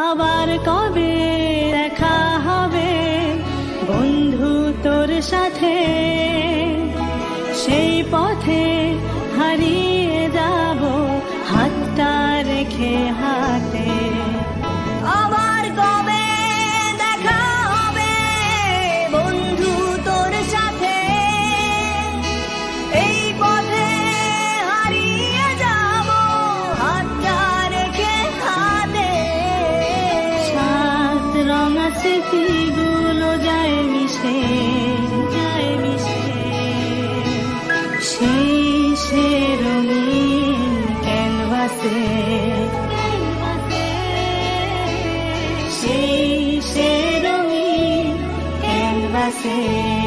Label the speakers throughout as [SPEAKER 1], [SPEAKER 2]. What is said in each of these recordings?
[SPEAKER 1] আবার কবে দেখা হবে? বন্ধু তোর সাথে সেই পথে হারিয়ে যাব হাতটা রেখে হাতে স্মৃতিগুলো যায় মিশে যায় মিশে। সেই সে রঙিন ক্যানভাসে। সেই সে রঙিন ক্যানভাসে।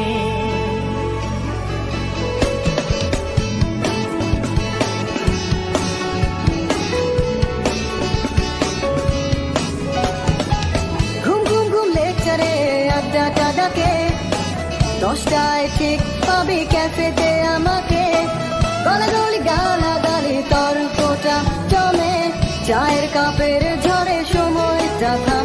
[SPEAKER 2] দশটায় ঠিক পাবি ক্যাফেতে আমাকে। গলাগলি গালাগালি তর্কটা জমে। চায়ের কাপের ঝড়ে সময়টা থামে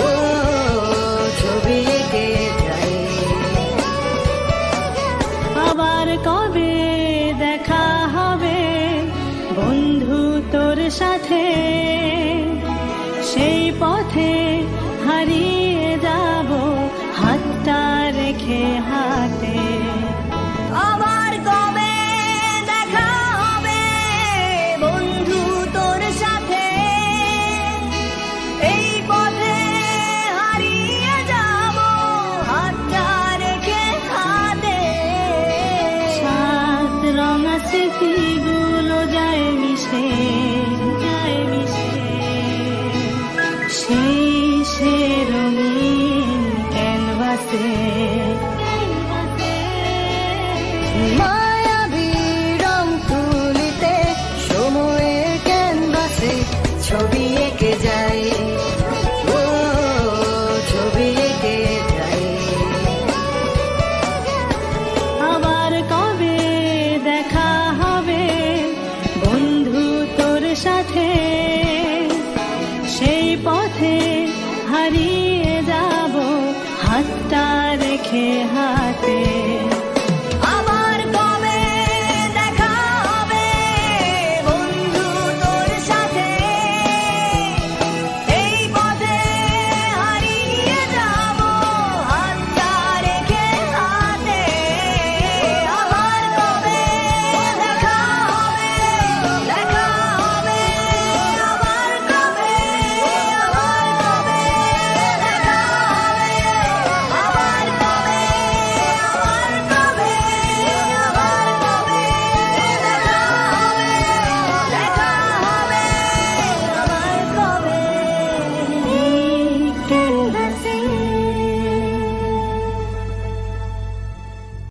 [SPEAKER 2] ও ছবি
[SPEAKER 1] আবার কবে দেখা হবে বন্ধু তোর সাথে? সেই পথে হারিয়ে
[SPEAKER 2] ছবি এঁকে ও, ছবি এঁকে
[SPEAKER 1] আবার কবে দেখা হবে বন্ধু তোর সাথে? সেই পথে হারিয়ে যাব হাতটা রেখে হাতে।